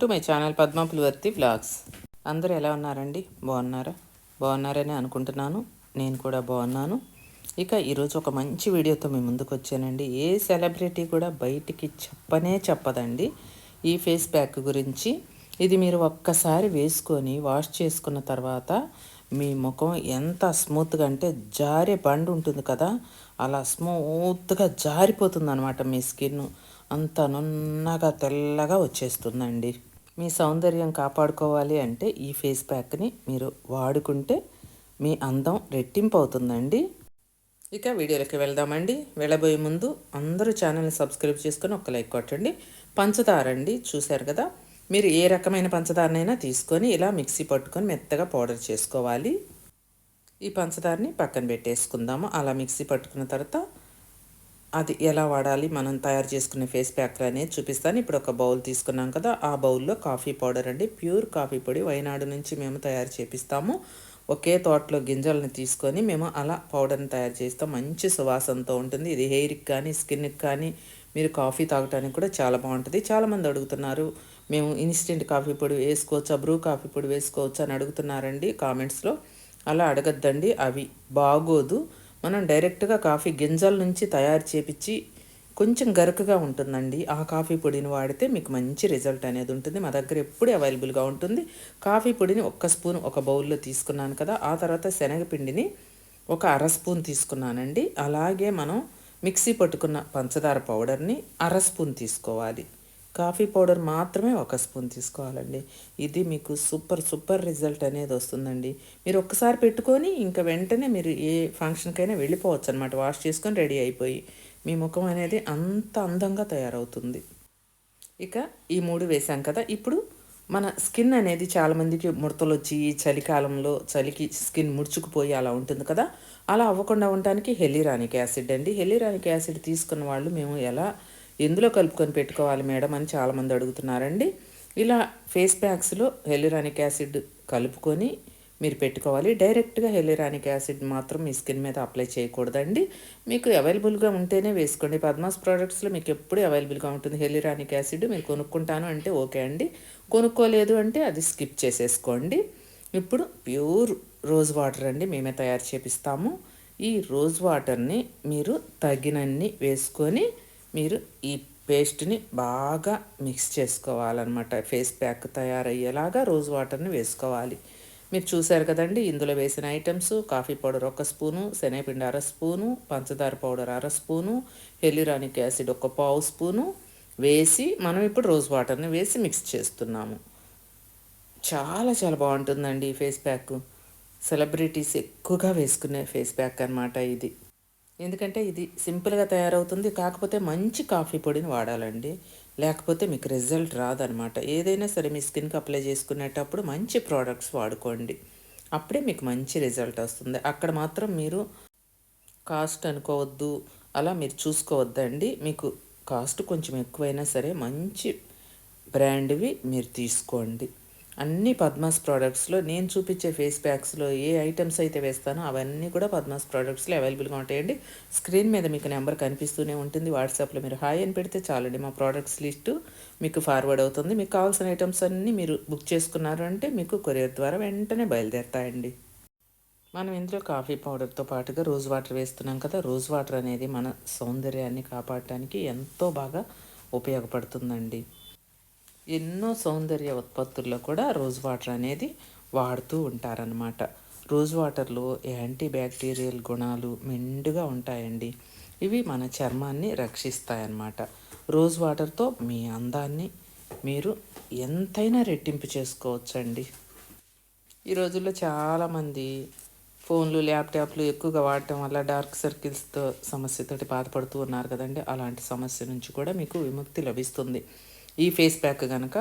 To my channel Padma Pulivarthi vlogs. అందరూ ఎలా ఉన్నారండి? బాగున్నారా? బాగున్నారని అనుకుంటున్నాను. నేను కూడా బాగున్నాను. ఇక ఈరోజు ఒక మంచి వీడియోతో మీ ముందుకు వచ్చానండి. ఏ సెలబ్రిటీ కూడా బయటికి చెప్పనే చెప్పదండి. ఈ ఫేస్ ప్యాక్ గురించి ఇది మీరు ఒక్కసారి వేసుకొని వాష్ చేసుకున్న తర్వాత మీ ముఖం ఎంత స్మూత్గా అంటే జారే బండ్ ఉంటుంది కదా అలా స్మూత్గా జారిపోతుంది అనమాట మీ స్కిన్ అంత నున్నగా తెల్లగా వచ్చేస్తుందండి. మీ సౌందర్యం కాపాడుకోవాలి అంటే ఈ ఫేస్ ప్యాక్ని మీరు వాడుకుంటే మీ అందం రెట్టింపు అవుతుందండి ఇక వీడియోలోకి వెళ్దామండి. వెళ్ళబోయే ముందు అందరూ ఛానల్ని సబ్స్క్రైబ్ చేసుకొని ఒక లైక్ కొట్టండి. పంచదార అండి చూశారు కదా? మీరు ఏ రకమైన పంచదారనైనా తీసుకొని ఇలా మిక్సీ పట్టుకొని మెత్తగా పౌడర్ చేసుకోవాలి. ఈ పంచదారని పక్కన పెట్టేసుకుందాము. అలా మిక్సీ పట్టుకున్న తర్వాత అది ఎలా వాడాలి? మనం తయారు చేసుకునే ఫేస్ ప్యాక్ అనేది చూపిస్తాను. ఇప్పుడు ఒక బౌల్ తీసుకున్నాం కదా ఆ బౌల్లో కాఫీ పౌడర్ అండి. ప్యూర్ కాఫీ పొడి వైనాడు నుంచి మేము తయారు చేపిస్తాము. ఒకే తోటలో గింజలను తీసుకొని మేము అలా పౌడర్ని తయారు చేస్తాం. మంచి సువాసనతో ఉంటుంది. ఇది హెయిర్కి కానీ స్కిన్కి కానీ మీరు కాఫీ తాగడానికి కూడా చాలా బాగుంటుంది. చాలామంది అడుగుతున్నారు మేము ఇన్స్టెంట్ కాఫీ పొడి వేసుకోవచ్చా బ్రూ కాఫీ పొడి వేసుకోవచ్చా అని అడుగుతున్నారండి కామెంట్స్లో. అలా అడగద్దండి. అవి బాగోదు. మనం డైరెక్ట్గా కాఫీ గింజల నుంచి తయారు చేపించి కొంచెం గరకగా ఉంటుందండి. ఆ కాఫీ పొడిని వాడితే మీకు మంచి రిజల్ట్ అనేది ఉంటుంది. మా దగ్గర ఎప్పుడు అవైలబుల్గా ఉంటుంది. కాఫీ పొడిని ఒక్క స్పూన్ ఒక బౌల్లో తీసుకున్నాను కదా ఆ తర్వాత శనగపిండిని ఒక అర స్పూన్ తీసుకున్నానండి. అలాగే మనం మిక్సీ పట్టుకున్న పంచదార పౌడర్ని అర స్పూన్ తీసుకోవాలి. కాఫీ పౌడర్ మాత్రమే ఒక స్పూన్ తీసుకోవాలండి. ఇది మీకు సూపర్ సూపర్ రిజల్ట్ అనేది వస్తుందండి. మీరు ఒక్కసారి పెట్టుకొని ఇంకా వెంటనే మీరు ఏ ఫంక్షన్కైనా వెళ్ళిపోవచ్చు అనమాట వాష్ చేసుకొని రెడీ అయిపోయి మీ ముఖం అనేది అంత అందంగా తయారవుతుంది. ఇక ఈ మూడు వేసాం కదా. ఇప్పుడు మన స్కిన్ అనేది చాలామందికి ముడతలు వచ్చి చలికాలంలో చలికి స్కిన్ ముడుచుకుపోయి అలా ఉంటుంది కదా. అలా అవ్వకుండా ఉండటానికి హెలిరానిక్ యాసిడ్ అండి. హెలిరానిక్ యాసిడ్ తీసుకున్న వాళ్ళు మేము ఎలా ఎందులో కలుపుకొని పెట్టుకోవాలి మేడం అని చాలామంది అడుగుతున్నారండి. ఇలా ఫేస్ ప్యాక్స్లో హెలిరానిక్ యాసిడ్ కలుపుకొని మీరు పెట్టుకోవాలి. డైరెక్ట్గా హెలిరానిక్ యాసిడ్ మాత్రం మీ స్కిన్ మీద అప్లై చేయకూడదండి. మీకు అవైలబుల్గా ఉంటేనే వేసుకోండి. పద్మాస్ ప్రోడక్ట్స్లో మీకు ఎప్పుడు అవైలబుల్గా ఉంటుంది హెలిరానిక్ యాసిడ్. మీరు కొనుక్కుంటాను అంటే ఓకే అండి. కొనుక్కోలేదు అంటే అది స్కిప్ చేసేసుకోండి. ఇప్పుడు ప్యూర్ రోజ్ వాటర్ అండి మేమే తయారు చేపిస్తాము. ఈ రోజ్ వాటర్ని మీరు తగినన్ని వేసుకొని మీరు ఈ పేస్ట్ని బాగా మిక్స్ చేసుకోవాలన్నమాట. ఫేస్ ప్యాక్ తయారయ్యేలాగా రోజ్ వాటర్ని వేసుకోవాలి. మీరు చూశారు కదండి ఇందులో వేసిన ఐటమ్స్ కాఫీ పౌడర్ ఒక స్పూను శనగపిండి అర స్పూను పంచదార పౌడర్ అర స్పూను హెలిరానిక్ యాసిడ్ ఒక పావు స్పూను వేసి మనం ఇప్పుడు రోజ్ వాటర్ని వేసి మిక్స్ చేస్తున్నాము. చాలా చాలా బాగుంటుందండి ఈ ఫేస్ ప్యాక్. సెలబ్రిటీస్ ఎక్కువగా వేసుకునే ఫేస్ ప్యాక్ అనమాట ఇది. ఎందుకంటే ఇది సింపుల్గా తయారవుతుంది. కాకపోతే మంచి కాఫీ పొడిని వాడాలండి. లేకపోతే మీకు రిజల్ట్ రాదనమాట. ఏదైనా సరే మీ స్కిన్కి అప్లై చేసుకునేటప్పుడు మంచి ప్రోడక్ట్స్ వాడుకోండి. అప్పుడే మీకు మంచి రిజల్ట్ వస్తుంది. అక్కడ మాత్రం మీరు కాస్ట్ అనుకోవద్దు. అలా మీరు చూసుకోవద్దండి. మీకు కాస్ట్ కొంచెం ఎక్కువైనా సరే మంచి బ్రాండ్వి మీరు తీసుకోండి. అన్ని పద్మాస్ ప్రోడక్ట్స్లో నేను చూపించే ఫేస్ ప్యాక్స్లో ఏ ఐటమ్స్ అయితే వేస్తానో అవన్నీ కూడా పద్మాస్ ప్రోడక్ట్స్లో అవైలబుల్గా ఉంటాయండి. స్క్రీన్ మీద మీకు నెంబర్ కనిపిస్తూనే ఉంటుంది. వాట్సాప్లో మీరు హాయ్ అని పెడితే చాలండి. మా ప్రోడక్ట్స్ లిస్టు మీకు ఫార్వర్డ్ అవుతుంది. మీకు కావాల్సిన ఐటమ్స్ అన్నీ మీరు బుక్ చేసుకున్నారు అంటే మీకు కొరియర్ ద్వారా వెంటనే బయలుదేరుతాయండి. మనం ఇందులో కాఫీ పౌడర్తో పాటుగా రోజ్ వాటర్ వేస్తున్నాం కదా రోజ్ వాటర్ అనేది మన సౌందర్యాన్ని కాపాడటానికి ఎంతో బాగా ఉపయోగపడుతుందండి. ఎన్నో సౌందర్య ఉత్పత్తుల్లో కూడా రోజ్ వాటర్ అనేది వాడుతూ ఉంటారనమాట రోజ్ వాటర్లో యాంటీ బ్యాక్టీరియల్ గుణాలు మెండుగా ఉంటాయండి. ఇవి మన చర్మాన్ని రక్షిస్తాయన్నమాట. రోజ్ వాటర్తో మీ అందాన్ని మీరు ఎంతైనా రెట్టింపు చేసుకోవచ్చండి. ఈ రోజుల్లో చాలామంది ఫోన్లు ల్యాప్టాప్లు ఎక్కువగా వాడటం వల్ల డార్క్ సర్కిల్స్తో సమస్యతోటి బాధపడుతూ ఉన్నారు కదండి. అలాంటి సమస్య నుంచి కూడా మీకు విముక్తి లభిస్తుంది. ఈ ఫేస్ ప్యాక్ కనుక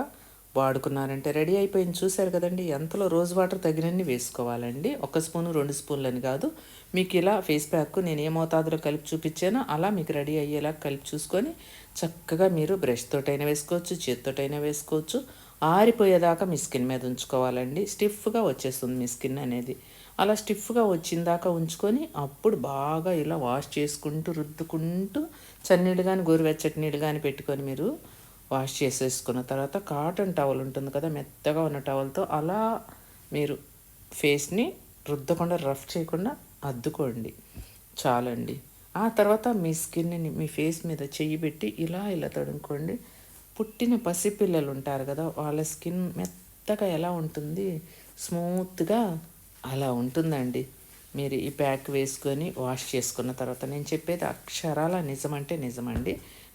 వాడుకున్నారంటే రెడీ అయిపోయింది. చూశారు కదండి ఎంతలో రోజ్ వాటర్ తగినన్ని వేసుకోవాలండి. ఒక స్పూను రెండు స్పూన్లు అని కాదు. మీకు ఇలా ఫేస్ ప్యాక్ నేను ఏ మోతాదులో కలిపి చూపించానో అలా మీకు రెడీ అయ్యేలా కలిపి చూసుకొని చక్కగా మీరు బ్రష్ తోటైనా వేసుకోవచ్చు చేతితోటైనా వేసుకోవచ్చు. ఆరిపోయేదాకా మీ స్కిన్ మీద ఉంచుకోవాలండి. స్టిఫ్గా వచ్చేస్తుంది మీ స్కిన్ అనేది. అలా స్టిఫ్గా వచ్చిందాకా ఉంచుకొని అప్పుడు బాగా ఇలా వాష్ చేసుకుంటూ రుద్దుకుంటూ చన్నీళ్ళు కానీ గోరువెచ్చటి నీళ్ళు కానీ పెట్టుకొని మీరు వాష్ చేసేసుకున్న తర్వాత కాటన్ టవల్ ఉంటుంది కదా మెత్తగా ఉన్న టవల్తో అలా మీరు ఫేస్ని రుద్దకుండా రఫ్ చేయకుండా అద్దుకోండి. చాలండి. ఆ తర్వాత మీ స్కిన్ని మీ ఫేస్ మీద చెయ్యి పెట్టి ఇలా ఇలా తడుముకోండి. పుట్టిన పసిపిల్లలు ఉంటారు కదా వాళ్ళ స్కిన్ మెత్తగా ఎలా ఉంటుంది? స్మూత్గా అలా ఉంటుందండి. మీరు ఈ ప్యాక్ వేసుకొని వాష్ చేసుకున్న తర్వాత నేను చెప్పేది అక్షరాల నిజమంటే నిజమండి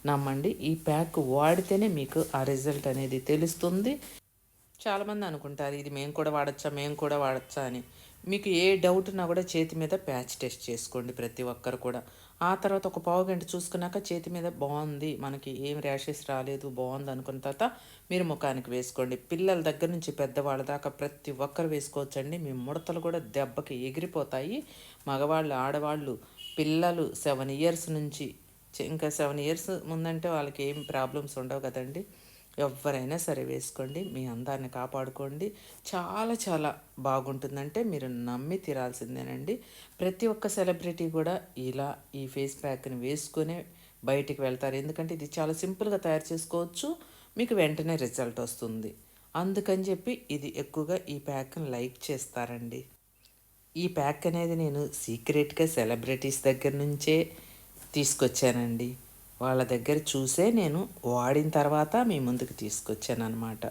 నమ్మండి. ఈ ప్యాక్ వాడితేనే మీకు ఆ రిజల్ట్ అనేది తెలుస్తుంది. చాలామంది అనుకుంటారు ఇది మేము కూడా వాడచ్చా మేము కూడా వాడచ్చా అని. మీకు ఏ డౌట్ ఉన్నా కూడా చేతి మీద ప్యాచ్ టెస్ట్ చేసుకోండి ప్రతి ఒక్కరు కూడా. ఆ తర్వాత ఒక పావు గంట చూసుకున్నాక చేతి మీద బాగుంది మనకి ఏం ర్యాషెస్ రాలేదు బాగుంది అనుకున్న తర్వాత మీరు ముఖానికి వేసుకోండి. పిల్లల దగ్గర నుంచి పెద్దవాళ్ళ దాకా ప్రతి ఒక్కరు వేసుకోవచ్చండి. మీ ముడతలు కూడా దెబ్బకి ఎగిరిపోతాయి. మగవాళ్ళు ఆడవాళ్ళు పిల్లలు సెవెన్ ఇయర్స్ నుంచి ఇంకా సెవెన్ ఇయర్స్ ముందంటే వాళ్ళకి ఏం ప్రాబ్లమ్స్ ఉండవు కదండి. ఎవరైనా సరే వేసుకోండి మీ అందాన్ని కాపాడుకోండి. చాలా చాలా బాగుంటుందంటే మీరు నమ్మి తీరాల్సిందేనండి. ప్రతి ఒక్క సెలబ్రిటీ కూడా ఇలా ఈ ఫేస్ ప్యాక్ని వేసుకునే బయటికి వెళ్తారు. ఎందుకంటే ఇది చాలా సింపుల్గా తయారు చేసుకోవచ్చు మీకు వెంటనే రిజల్ట్ వస్తుంది. అందుకని చెప్పి ఇది ఎక్కువగా ఈ ప్యాక్ని లైక్ చేస్తారండి. ఈ ప్యాక్ అనేది నేను సీక్రెట్గా సెలబ్రిటీస్ దగ్గర నుంచే తీసుకొచ్చానండి. వాళ్ళ దగ్గర చూసే నేను వాడిన తర్వాత మీ ముందుకు తీసుకొచ్చాను అనమాట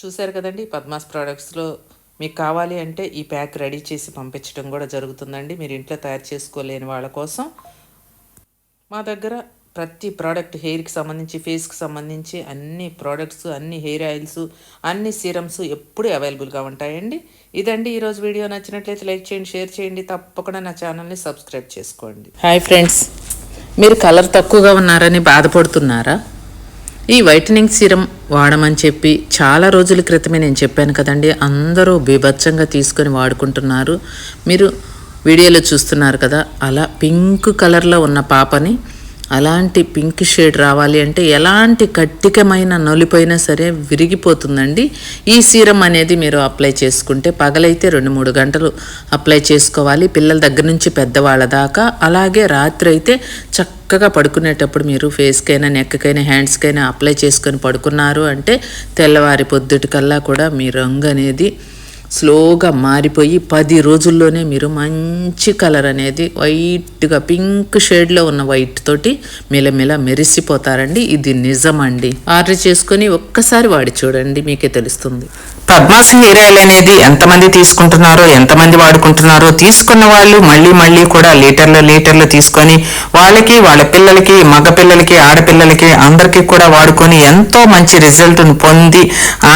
చూశారు కదండి పద్మాస్ ప్రోడక్ట్స్లో మీకు కావాలి అంటే ఈ ప్యాక్ రెడీ చేసి పంపించడం కూడా జరుగుతుందండి. మీరు ఇంట్లో తయారు చేసుకోలేని వాళ్ళ కోసం మా దగ్గర ప్రతి ప్రోడక్ట్ హెయిర్కి సంబంధించి ఫేస్కి సంబంధించి అన్ని ప్రోడక్ట్స్ అన్ని హెయిర్ ఆయిల్స్ అన్ని సీరమ్స్ ఎప్పుడూ అవైలబుల్గా ఉంటాయండి. ఇదండి ఈరోజు వీడియో. నచ్చినట్లయితే లైక్ చేయండి షేర్ చేయండి. తప్పకుండా నా ఛానల్ని సబ్స్క్రైబ్ చేసుకోండి. హాయ్ ఫ్రెండ్స్ మీరు కలర్ తక్కువగా ఉన్నారని బాధపడుతున్నారా? ఈ వైటనింగ్ సీరం వాడమని చెప్పి చాలా రోజుల క్రితమే నేను చెప్పాను కదండి అందరూ బీభత్సంగా తీసుకొని వాడుకుంటున్నారు. మీరు వీడియోలో చూస్తున్నారు కదా అలా పింక్ కలర్లో ఉన్న పాపని అలాంటి పింక్ షేడ్ రావాలి అంటే ఎలాంటి కట్టికమైన నొలిపోయినా సరే విరిగిపోతుందండి. ఈ సీరం అనేది మీరు అప్లై చేసుకుంటే పగలైతే రెండు మూడు గంటలు అప్లై చేసుకోవాలి. పిల్లల దగ్గర నుంచి పెద్దవాళ్ళ దాకా అలాగే రాత్రి అయితే చక్కగా పడుకునేటప్పుడు మీరు ఫేస్కైనా నెక్కకైనా హ్యాండ్స్కైనా అప్లై చేసుకొని పడుకున్నారు అంటే తెల్లవారి పొద్దుటికల్లా కూడా మీ రంగు అనేది స్లోగా మారిపోయి పది రోజుల్లోనే మీరు మంచి కలర్ అనేది వైట్గా పింక్ షేడ్లో ఉన్న వైట్ తోటి మెలమెల మెరిసిపోతారండి. ఇది నిజమండి. ఆర్డర్ చేసుకొని ఒక్కసారి వాడి చూడండి మీకే తెలుస్తుంది. పద్మాసి హెయిర్ ఆయిల్ అనేది ఎంతమంది తీసుకుంటున్నారో ఎంతమంది వాడుకుంటున్నారో తీసుకున్న వాళ్ళు మళ్ళీ మళ్ళీ కూడా లీటర్లు లీటర్లు తీసుకొని వాళ్ళకి వాళ్ళ పిల్లలకి మగ పిల్లలకి ఆడపిల్లలకి అందరికీ కూడా వాడుకొని ఎంతో మంచి రిజల్ట్ను పొంది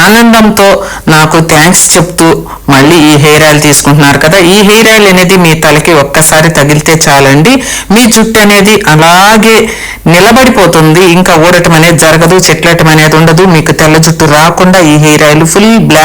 ఆనందంతో నాకు థ్యాంక్స్ చెప్తూ మళ్ళీ ఈ హెయిర్ ఆయిల్ తీసుకుంటున్నారు కదా. ఈ హెయిర్ ఆయిల్ అనేది మీ తలకి ఒక్కసారి తగిలితే చాలండి. మీ జుట్టు అనేది అలాగే నిలబడిపోతుంది. ఇంకా ఊడటం అనేది జరగదు చెట్లటం అనేది ఉండదు. మీకు తెల్ల జుట్టు రాకుండా ఈ హెయిర్ ఆయిల్ ఫుల్ బ్లాక్